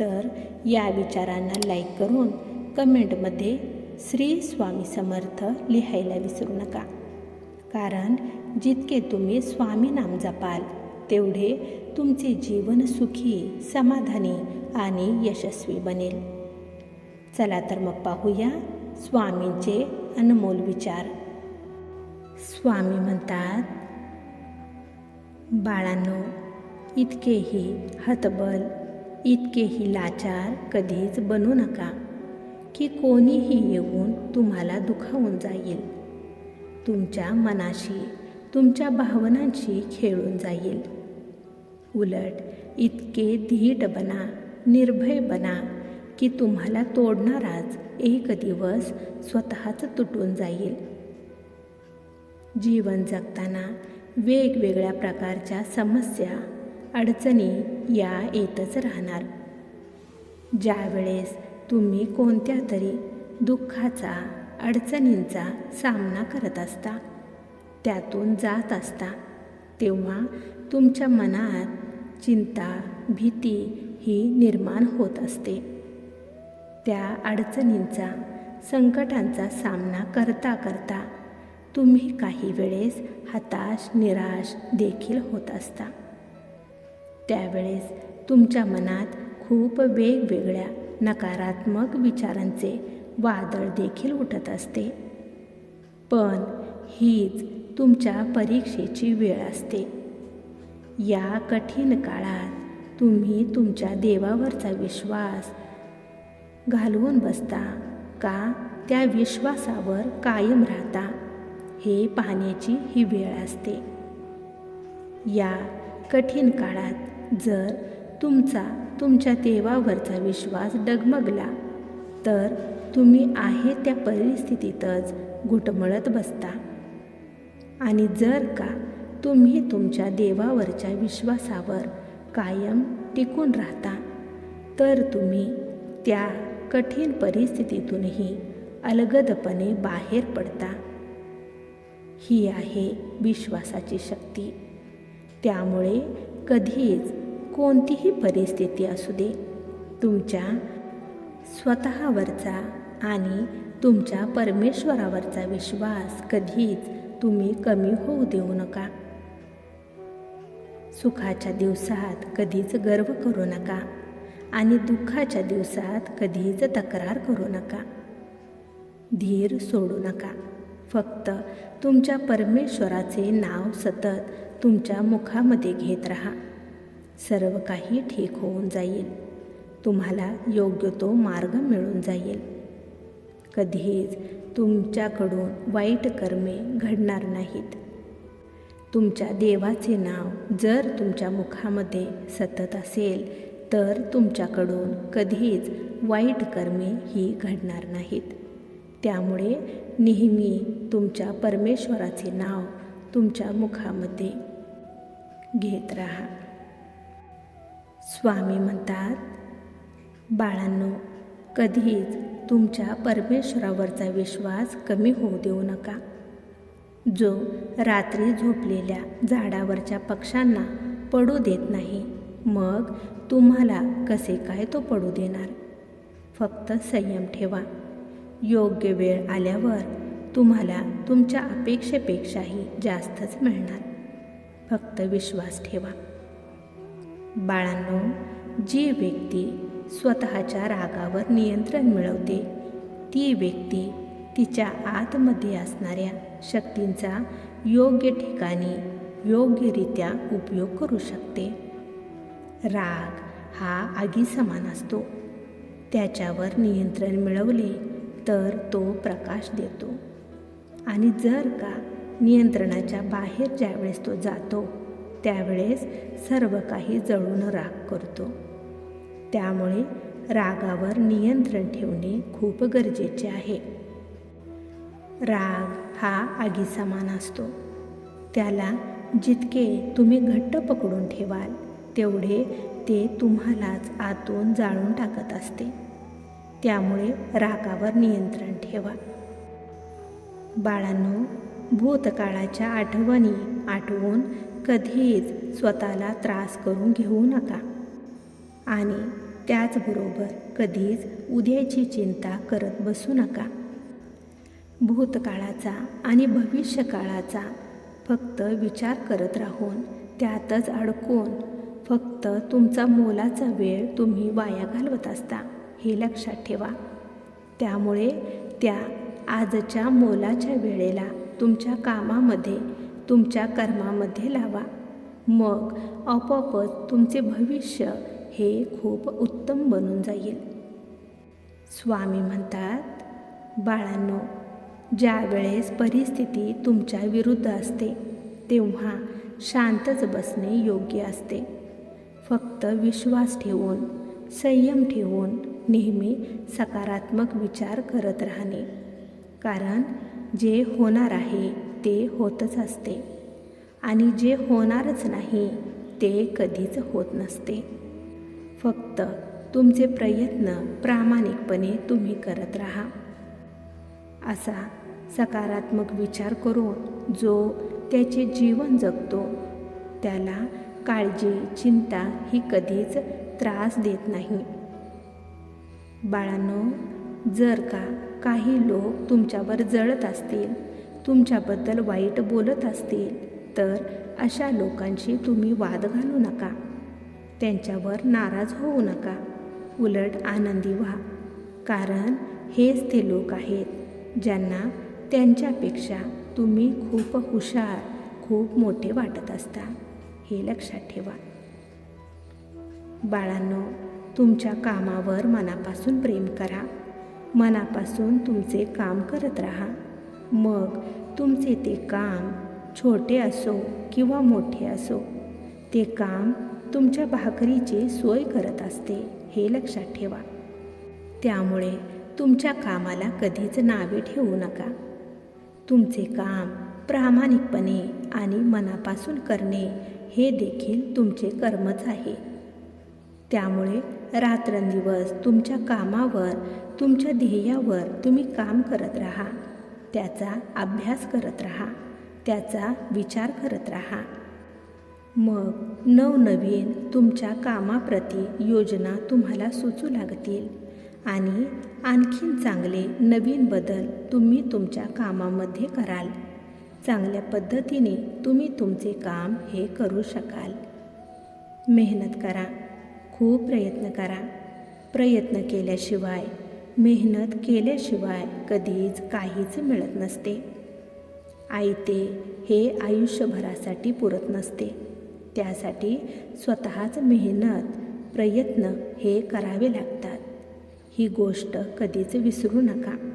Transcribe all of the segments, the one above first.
तर या विचारांना लाईक करून कमेंटमध्ये श्री स्वामी समर्थ लिहायला विसरू नका. कारण जितके तुम्ही स्वामी नाम जपाल तेवढे तुमचे जीवन सुखी समाधानी आणि यशस्वी बनेल. चला तर मग पाहूया स्वामींचे अनमोल विचार. स्वामी म्हणतात बाळांनो इतकेही हतबल इतकेही लाचार कधीच बनू नका की कोणीही येऊन तुम्हाला दुखावून जाईल. तुमच्या मनाशी तुमच्या भावनांशी खेळून जाईल. उलट इतके धीट बना निर्भय बना की तुम्हाला तोडणाराच एक दिवस स्वतःच तुटून जाईल. जीवन जगताना वेगवेगळ्या प्रकारच्या समस्या अडचणी या येतच राहणार. ज्यावेळेस तुम्ही कोणत्या तरी दुःखाचा अडचणींचा सामना करत असता त्यातून जात असता तेव्हा तुमच्या मनात चिंता भीती ही निर्माण होत असते. त्या अडचणींचा संकटांचा सामना करता करता तुम्ही काही वेळेस हताश निराश देखील होत असता. त्यावेळेस तुमच्या मनात खूप वेगवेगळ्या नकारात्मक विचारांचे वादळ देखील उठत असते. पण हीच तुमच्या परीक्षेची वेळ असते. या कठीण काळात तुम्ही तुमच्या देवावरचा विश्वास घालवून बसता का? त्या विश्वासावर कायम राहता. हे पाहण्याची ही वेळ असते. या कठीण काळात जर तुमचा तुमच्या देवावरचा विश्वास डगमगला तर तुम्ही आहे त्या परिस्थितीतच घुटमळत बसता. आणि जर का तुम्ही तुमच्या देवावरच्या विश्वासावर कायम टिकून राहता तर तुम्ही त्या कठीण परिस्थितीतूनही अलगदपणे बाहेर पडता. ही आहे विश्वासाची शक्ती. त्यामुळे कधीच कोणतीही परिस्थिती असू दे. तुमच्या स्वतःवरचा आणि तुमच्या परमेश्वरावरचा विश्वास कधीच तुम्ही कमी होऊ देऊ नका. सुखाच्या दिवसात कधीच गर्व करू नका आणि दुःखाच्या दिवसात कधीच तक्रार करू नका. धीर सोडू नका. फक्त तुमच्या परमेश्वराचे नाव सतत तुमच्या मुखामध्ये घेत राहा. सर्व काही ठीक होऊन जाईल. तुम्हाला योग्य तो मार्ग मिळून जाईल. कधीच तुमच्याकडून वाईट कर्मे घडणार नाहीत. तुमच्या देवाचे नाव जर तुमच्या मुखामध्ये सतत असेल तर तुमच्याकडून कधीच वाईट कर्मे ही घडणार नाहीत. त्यामुळे नेहमी तुमच्या परमेश्वराचे नाव तुमच्या मुखामध्ये घेत राहा. स्वामी म्हणतात बाळांनो कधीच तुमच्या परमेश्वरावरचा विश्वास कमी होऊ देऊ नका. जो रात्री झोपलेल्या झाडावरच्या पक्ष्यांना पडू देत नाही मग तुम्हाला कसे काय तो पडू देणार? फक्त संयम ठेवा. योग्य वेळ आल्यावर तुम्हाला तुमच्या अपेक्षेपेक्षाही जास्तच मिळणार. फक्त विश्वास ठेवा. बाळांनो जी व्यक्ती स्वतःच्या रागावर नियंत्रण मिळवते ती व्यक्ती तिच्या आतमध्ये असणाऱ्या शक्तींचा योग्य ठिकाणी योग्यरित्या उपयोग करू शकते. राग हा आगी समान असतो. त्याच्यावर नियंत्रण मिळवले तर तो प्रकाश देतो. आणि जर का नियंत्रणाच्या बाहेर ज्यावेळेस तो जातो त्यावेळेस सर्व काही जळून राग करतो. त्यामुळे रागावर नियंत्रण ठेवणे खूप गरजेचे आहे. राग हा आगीसमान असतो. त्याला जितके तुम्ही घट्ट पकडून ठेवाल तेवढे ते तुम्हालाच आतून जाळून टाकत असते. त्यामुळे रागावर नियंत्रण ठेवा. बाळांनो भूतकाळाच्या आठवणी आठवून कधीच स्वतःला त्रास करून घेऊ नका. आणि त्याचबरोबर कधीच उद्याची चिंता करत बसू नका. भूतकाळाचा आणि भविष्यकाळाचा फक्त विचार करत राहून त्यातच अडकून फक्त तुमचा मोलाचा वेळ तुम्ही वाया घालवत असता हे लक्षात ठेवा. त्यामुळे त्या आजच्या मोलाच्या वेळेला तुमच्या कामामध्ये तुमच्या कर्मामध्ये लावा. मग आपोआपच तुमचे भविष्य हे खूप उत्तम बनून जाईल. स्वामी म्हणतात बाळांनो ज्यावेळेस परिस्थिती तुमच्या विरुद्ध असते तेव्हा शांतच बसणे योग्य असते. फक्त विश्वास ठेवून संयम ठेवून नेहमी सकारात्मक विचार करत राहणे. कारण जे होणार आहे ते होतच असते. आणि जे होणारच नाही ते कधीच होत नसते. फक्त तुमचे प्रयत्न प्रामाणिकपणे तुम्ही करत राहा. असा सकारात्मक विचार करून जो त्याचे जीवन जगतो त्याला काळजी चिंता ही कधीच त्रास देत नाही. बाळांनो जर का काही लोक तुमच्यावर जळत असतील तुमच्याबद्दल वाईट बोलत असतील तर अशा लोकांशी तुम्ही वाद घालू नका. त्यांच्यावर नाराज होऊ नका. उलट आनंदी व्हा. कारण हेच ते लोक आहेत ज्यांना त्यांच्यापेक्षा तुम्ही खूप हुशार खूप मोठे वाटत असता. हे लक्षात ठेवा. बाळांनो तुमच्या कामावर मनापासून प्रेम करा. मनापासून तुमचे काम करत राहा. मग तुमचे ते काम छोटे असो किंवा मोठे असो ते काम तुमच्या भाकरीची सोय करत असते हे लक्षात ठेवा. त्यामुळे तुमच्या कामाला कधीच नावे ठेवू नका. तुमचे काम प्रामाणिकपणे आणि मनापासून करणे हे देखील तुमचे कर्मच आहे. त्यामुळे रात्रंदिवस तुमच्या कामावर तुमच्या ध्येयावर तुम्ही काम करत राहा. त्याचा अभ्यास करत राहा. त्याचा विचार करत राहा. मग नवनवीन तुमच्या कामाप्रती योजना तुम्हाला सुचू लागतील आणि आणखीन चांगले नवीन बदल तुम्ही तुमच्या कामामध्ये कराल. चांगल्या पद्धतीने तुम्ही तुमचे काम हे करू शकाल. मेहनत करा. खूप प्रयत्न करा. प्रयत्न केल्याशिवाय मेहनत केल्याशिवाय कधीच काहीच मिळत नसते. आयते हे आयुष्यभरासाठी पुरत नसते. त्यासाठी स्वतःच मेहनत प्रयत्न हे करावे लागतात. ही गोष्ट कधीच विसरू नका.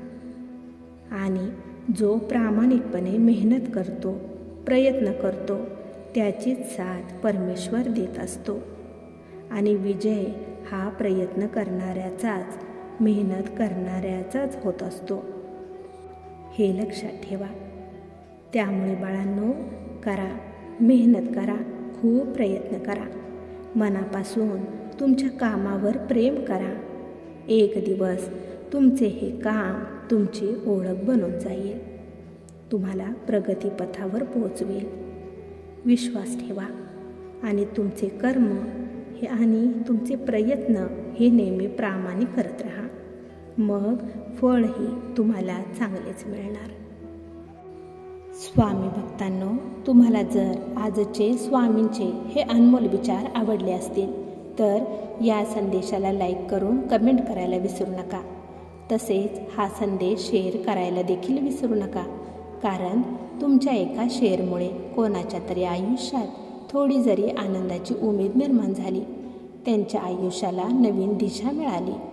आणि जो प्रामाणिकपणे मेहनत करतो प्रयत्न करतो त्याचीच साथ परमेश्वर देत असतो. आणि विजय हा प्रयत्न करणाऱ्याचाच मेहनत करणाऱ्याचाच होत असतो. हे लक्षात ठेवा. त्यामुळे बाळांनो करा. मेहनत करा. खूप प्रयत्न करा. मनापासून तुमच्या कामावर प्रेम करा. एक दिवस तुमचे हे काम तुमची ओळख बनून जाईल. तुम्हाला प्रगतीपथावर पोहोचवेल. विश्वास ठेवा. आणि तुमचे कर्म हे आणि तुमचे प्रयत्न हे नेहमी प्रामाणिक करत राहा. मग फळही तुम्हाला चांगलेच मिळणार. स्वामी भक्तांनो तुम्हाला जर आजचे स्वामींचे हे अनमोल विचार आवडले असतील तर या संदेशाला लाईक करून कमेंट करायला विसरू नका. तसेच हा संदेश शेअर करायला देखील विसरू नका. कारण तुमच्या एका शेअरमुळे कोणाच्या तरी आयुष्यात थोडी जरी आनंदाची उमेद निर्माण झाली त्यांच्या आयुष्याला नवीन दिशा मिळाली.